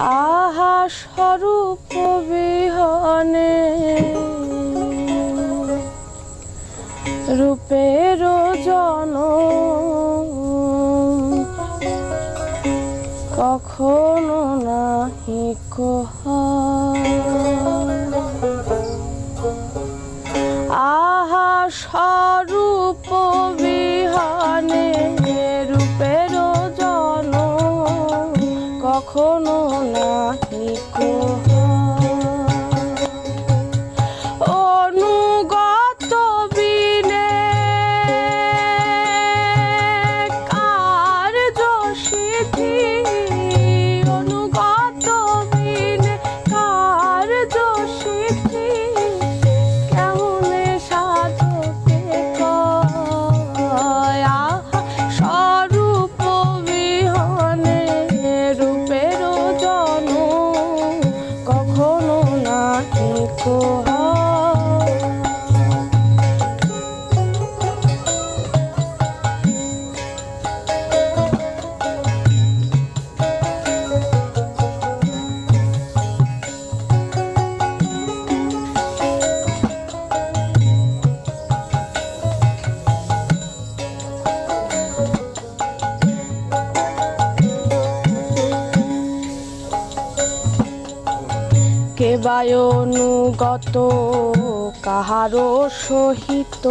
আহা স্বরূপ বিহনে। রূপের জন কখনো নাহি কোহ শিবায়নুগত কাহার সহিত।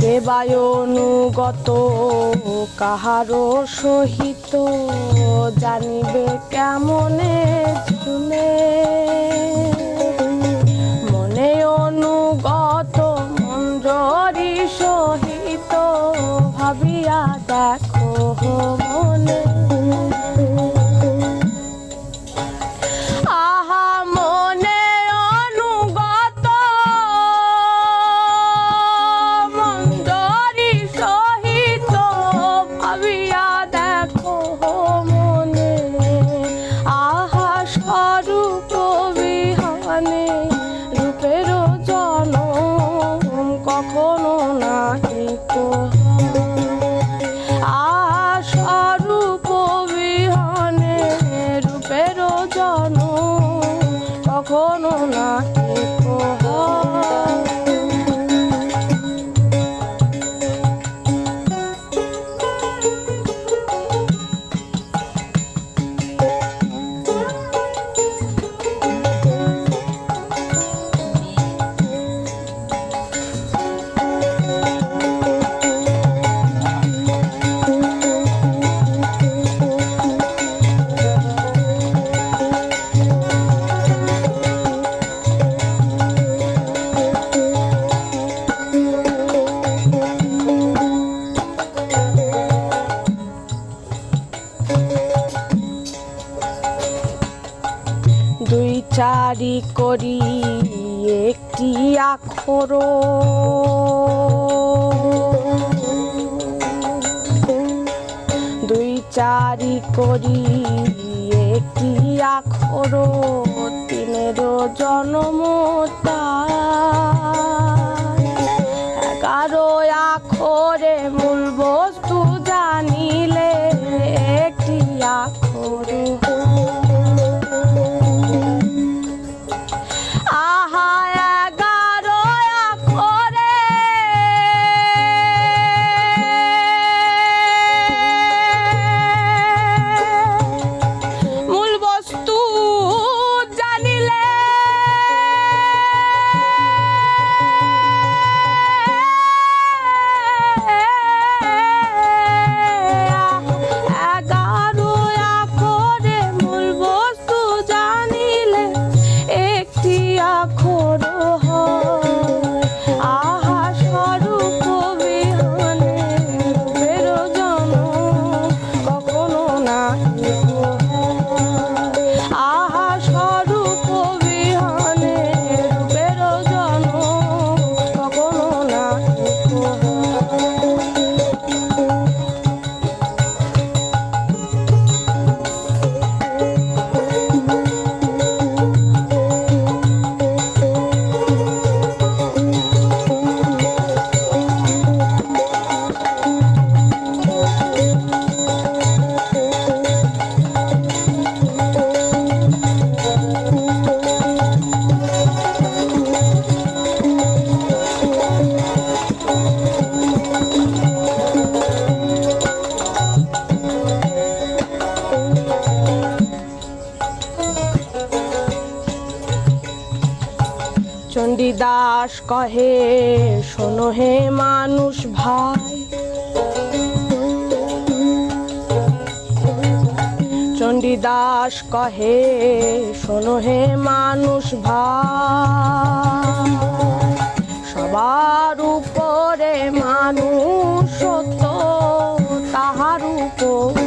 দেবায়নুগত কাহার সহিত জানিবে কেমনে শুনে জন্ম চারি করি একটি আখর দুই চারি করি একটি আখর তিনের জনমতা এগারো আখরে মূলবোস দাস কহে, শোনো হে মানুষ ভাই। চণ্ডীদাস কহে, শোনো হে মানুষ ভাই। সবার উপরে মানুষ সত্য তাহার উপর